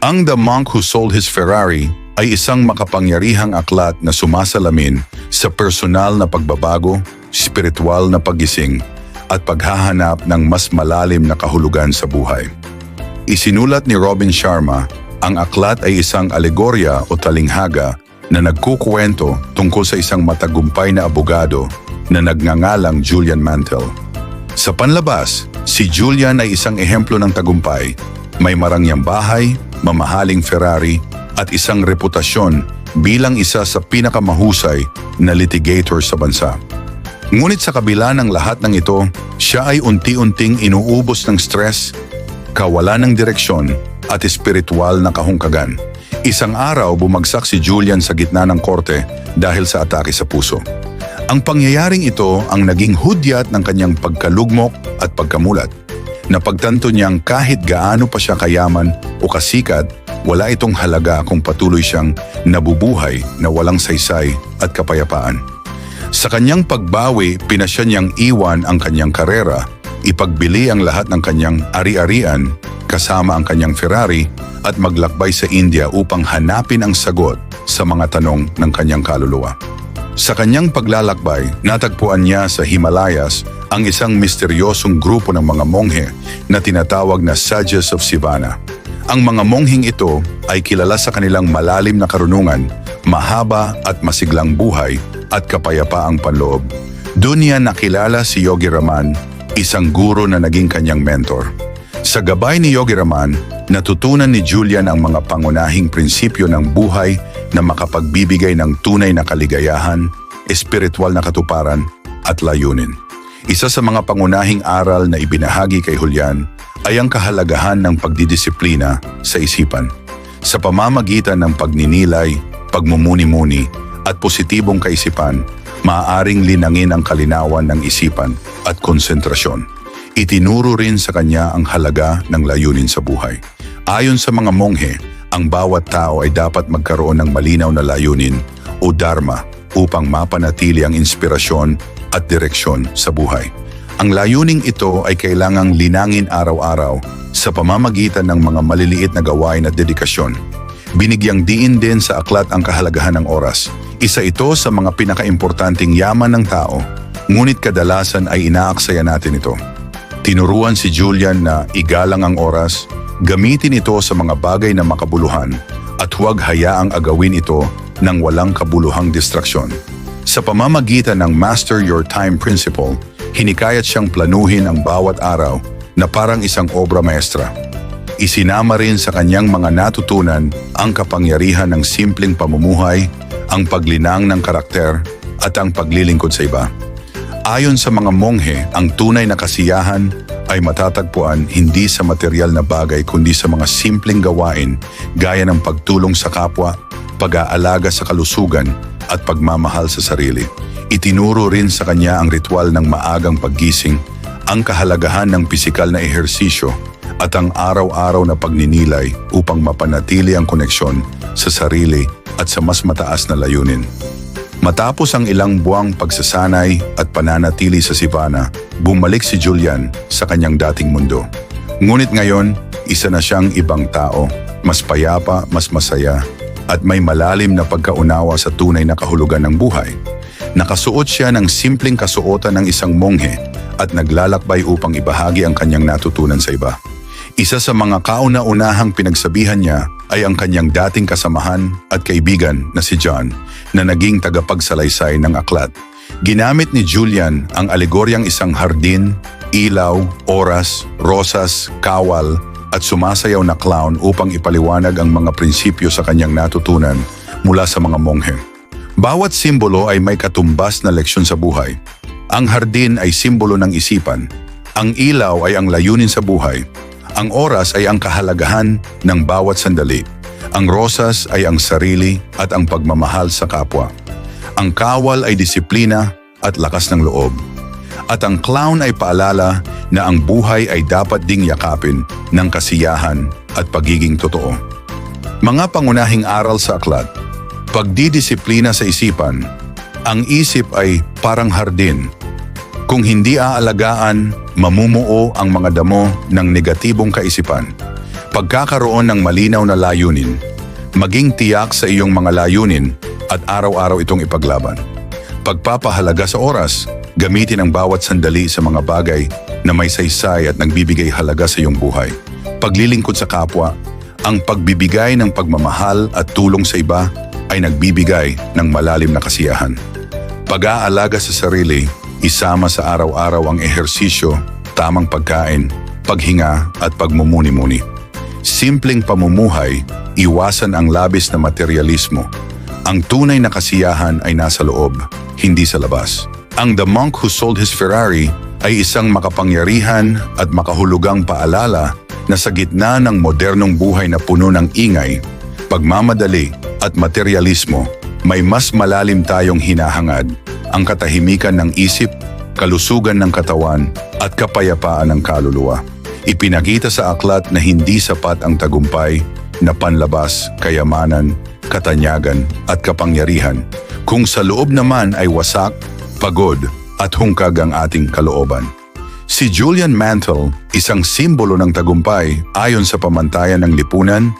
Ang The Monk Who Sold His Ferrari ay isang makapangyarihang aklat na sumasalamin sa personal na pagbabago, spiritual na pagising, at paghahanap ng mas malalim na kahulugan sa buhay. Isinulat ni Robin Sharma, ang aklat ay isang alegorya o talinghaga na nagkukuwento tungkol sa isang matagumpay na abogado na nagngangalang Julian Mantel. Sa panlabas, si Julian ay isang ehemplo ng tagumpay. May marangyang bahay, mamahaling Ferrari, at isang reputasyon bilang isa sa pinakamahusay na litigator sa bansa. Ngunit sa kabila ng lahat ng ito, siya ay unti-unting inuubos ng stress, kawalan ng direksyon at espiritual na kahungkagan. Isang araw bumagsak si Julian sa gitna ng korte dahil sa atake sa puso. Ang pangyayaring ito ang naging hudyat ng kanyang pagkalugmok at pagkamulat. Napagtanto niyang kahit gaano pa siya kayaman o kasikat, wala itong halaga kung patuloy siyang nabubuhay na walang saysay at kapayapaan. Sa kanyang pagbawi, pinasya niyang iwan ang kanyang karera, ipagbili ang lahat ng kanyang ari-arian kasama ang kanyang Ferrari at maglakbay sa India upang hanapin ang sagot sa mga tanong ng kanyang kaluluwa. Sa kanyang paglalakbay, natagpuan niya sa Himalayas ang isang misteryosong grupo ng mga monghe na tinatawag na Sages of Sivana. Ang mga monghing ito ay kilala sa kanilang malalim na karunungan, mahaba at masiglang buhay at kapayapaang panloob. Doon niya nakilala si Yogi Raman, isang guro na naging kanyang mentor. Sa gabay ni Yogi Raman, natutunan ni Julian ang mga pangunahing prinsipyo ng buhay na makapagbibigay ng tunay na kaligayahan, espiritual na katuparan at layunin. Isa sa mga pangunahing aral na ibinahagi kay Julian ay ang kahalagahan ng pagdidisiplina sa isipan. Sa pamamagitan ng pagninilay, pagmumuni-muni at positibong kaisipan, maaaring linangin ang kalinawan ng isipan at konsentrasyon. Itinuro rin sa kanya ang halaga ng layunin sa buhay. Ayon sa mga monghe, ang bawat tao ay dapat magkaroon ng malinaw na layunin o dharma upang mapanatili ang inspirasyon at direksyon sa buhay. Ang layuning ito ay kailangang linangin araw-araw sa pamamagitan ng mga maliliit na gawain at dedikasyon. Binigyang diin din sa aklat ang kahalagahan ng oras. Isa ito sa mga pinakaimportanting yaman ng tao, ngunit kadalasan ay inaaksaya natin ito. Tinuruan si Julian na igalang ang oras, gamitin ito sa mga bagay na makabuluhan, at huwag hayaang agawin ito ng walang kabuluhang distraksyon. Sa pamamagitan ng Master Your Time Principle, hinikayat siyang planuhin ang bawat araw na parang isang obra maestra. Isinama rin sa kanyang mga natutunan ang kapangyarihan ng simpleng pamumuhay, ang paglinang ng karakter, at ang paglilingkod sa iba. Ayon sa mga monghe, ang tunay na kasiyahan ay matatagpuan hindi sa material na bagay kundi sa mga simpleng gawain gaya ng pagtulong sa kapwa, pag-aalaga sa kalusugan at pagmamahal sa sarili. Itinuro rin sa kanya ang ritual ng maagang paggising, ang kahalagahan ng pisikal na ehersisyo at ang araw-araw na pagninilay upang mapanatili ang koneksyon sa sarili at sa mas mataas na layunin. Matapos ang ilang buwang pagsasanay at pananatili sa Sivana, bumalik si Julian sa kanyang dating mundo. Ngunit ngayon, isa na siyang ibang tao, mas payapa, mas masaya, at may malalim na pagkaunawa sa tunay na kahulugan ng buhay. Nakasuot siya ng simpleng kasuotan ng isang monghe at naglalakbay upang ibahagi ang kanyang natutunan sa iba. Isa sa mga kauna-unahang pinagsabihan niya ay ang kanyang dating kasamahan at kaibigan na si John na naging tagapagsalaysay ng aklat. Ginamit ni Julian ang alegoryang isang hardin, ilaw, oras, rosas, kawal at sumasayaw na clown upang ipaliwanag ang mga prinsipyo sa kanyang natutunan mula sa mga monghe. Bawat simbolo ay may katumbas na leksyon sa buhay. Ang hardin ay simbolo ng isipan. Ang ilaw ay ang layunin sa buhay. Ang oras ay ang kahalagahan ng bawat sandali. Ang rosas ay ang sarili at ang pagmamahal sa kapwa. Ang kawal ay disiplina at lakas ng loob. At ang clown ay paalala na ang buhay ay dapat ding yakapin ng kasiyahan at pagiging totoo. Mga pangunahing aral sa aklat. Pagdidisiplina sa isipan. Ang isip ay parang hardin. Kung hindi aalagaan, mamumuo ang mga damo ng negatibong kaisipan. Pagkakaroon ng malinaw na layunin, maging tiyak sa iyong mga layunin at araw-araw itong ipaglaban. Pagpapahalaga sa oras, gamitin ang bawat sandali sa mga bagay na may saysay at nagbibigay halaga sa iyong buhay. Paglilingkod sa kapwa, ang pagbibigay ng pagmamahal at tulong sa iba ay nagbibigay ng malalim na kasiyahan. Pag-aalaga sa sarili, isama sa araw-araw ang ehersisyo, tamang pagkain, paghinga at pagmumuni-muni. Simpleng pamumuhay, iwasan ang labis na materialismo. Ang tunay na kasiyahan ay nasa loob, hindi sa labas. Ang The Monk Who Sold His Ferrari ay isang makapangyarihan at makahulugang paalala na sa gitna ng modernong buhay na puno ng ingay, pagmamadali at materialismo, may mas malalim tayong hinahangad, ang katahimikan ng isip, kalusugan ng katawan at kapayapaan ng kaluluwa. Ipinakita sa aklat na hindi sapat ang tagumpay na panlabas, kayamanan, katanyagan at kapangyarihan kung sa loob naman ay wasak, pagod at hungkag ang ating kalooban. Si Julian Mantle, isang simbolo ng tagumpay ayon sa pamantayan ng lipunan,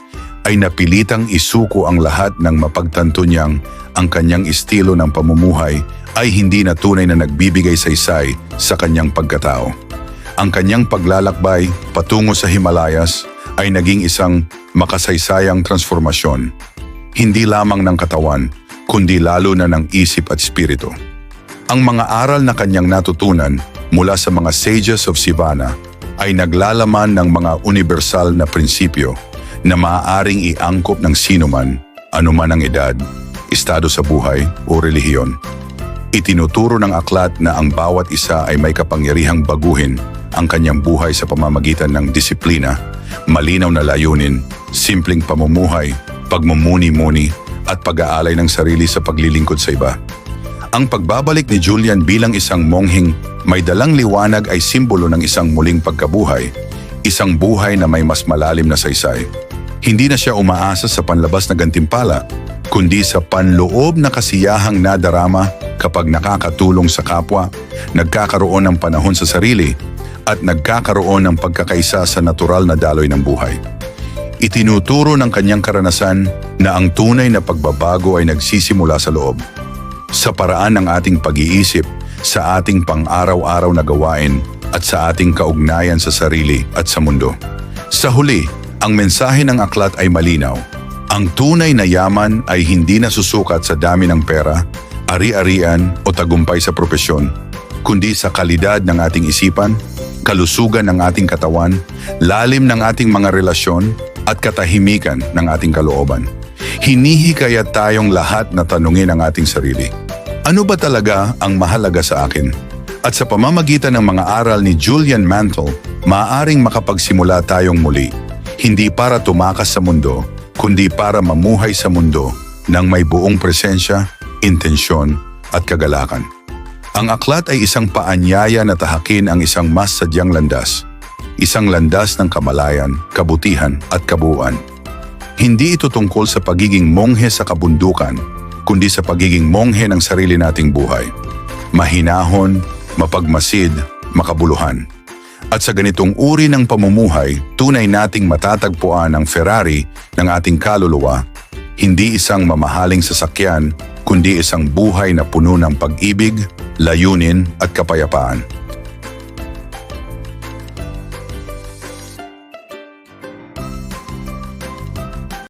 ay napilitang isuko ang lahat ng mapagtanto niyang ang kanyang estilo ng pamumuhay ay hindi na tunay na nagbibigay saysay sa kanyang pagkatao. Ang kanyang paglalakbay patungo sa Himalayas ay naging isang makasaysayang transformasyon, hindi lamang ng katawan, kundi lalo na ng isip at espiritu. Ang mga aral na kanyang natutunan mula sa mga sages of Sivana ay naglalaman ng mga universal na prinsipyo na maaaring iangkop ng sinuman, anuman ang edad, estado sa buhay o relihiyon. Itinuturo ng aklat na ang bawat isa ay may kapangyarihang baguhin ang kanyang buhay sa pamamagitan ng disiplina, malinaw na layunin, simpleng pamumuhay, pagmumuni-muni at pag-aalay ng sarili sa paglilingkod sa iba. Ang pagbabalik ni Julian bilang isang monghing may dalang liwanag ay simbolo ng isang muling pagkabuhay, isang buhay na may mas malalim na saysay. Hindi na siya umaasa sa panlabas na gantimpala, kundi sa panloob na kasiyahang nadarama kapag nakakatulong sa kapwa, nagkakaroon ng panahon sa sarili, at nagkakaroon ng pagkakaisa sa natural na daloy ng buhay. Itinuturo ng kanyang karanasan na ang tunay na pagbabago ay nagsisimula sa loob. Sa paraan ng ating pag-iisip, sa ating pang-araw-araw na gawain, at sa ating kaugnayan sa sarili at sa mundo. Sa huli, ang mensahe ng aklat ay malinaw. Ang tunay na yaman ay hindi nasusukat sa dami ng pera, ari-arian o tagumpay sa propesyon, kundi sa kalidad ng ating isipan, kalusugan ng ating katawan, lalim ng ating mga relasyon, at katahimikan ng ating kalooban. Hinihikayat tayong lahat na tanungin ang ating sarili. Ano ba talaga ang mahalaga sa akin? At sa pamamagitan ng mga aral ni Julian Mantle, maaaring makapagsimula tayong muli. Hindi para tumakas sa mundo, kundi para mamuhay sa mundo ng may buong presensya, intensyon at kagalakan. Ang aklat ay isang paanyaya na tahakin ang isang mas sadyang landas. Isang landas ng kamalayan, kabutihan at kabuuan. Hindi ito tungkol sa pagiging monghe sa kabundukan, kundi sa pagiging monghe ng sarili nating buhay. Mahinahon, mapagmasid, makabuluhan. At sa ganitong uri ng pamumuhay, tunay nating matatagpuan ang Ferrari ng ating kaluluwa, hindi isang mamahaling sasakyan, kundi isang buhay na puno ng pag-ibig, layunin at kapayapaan.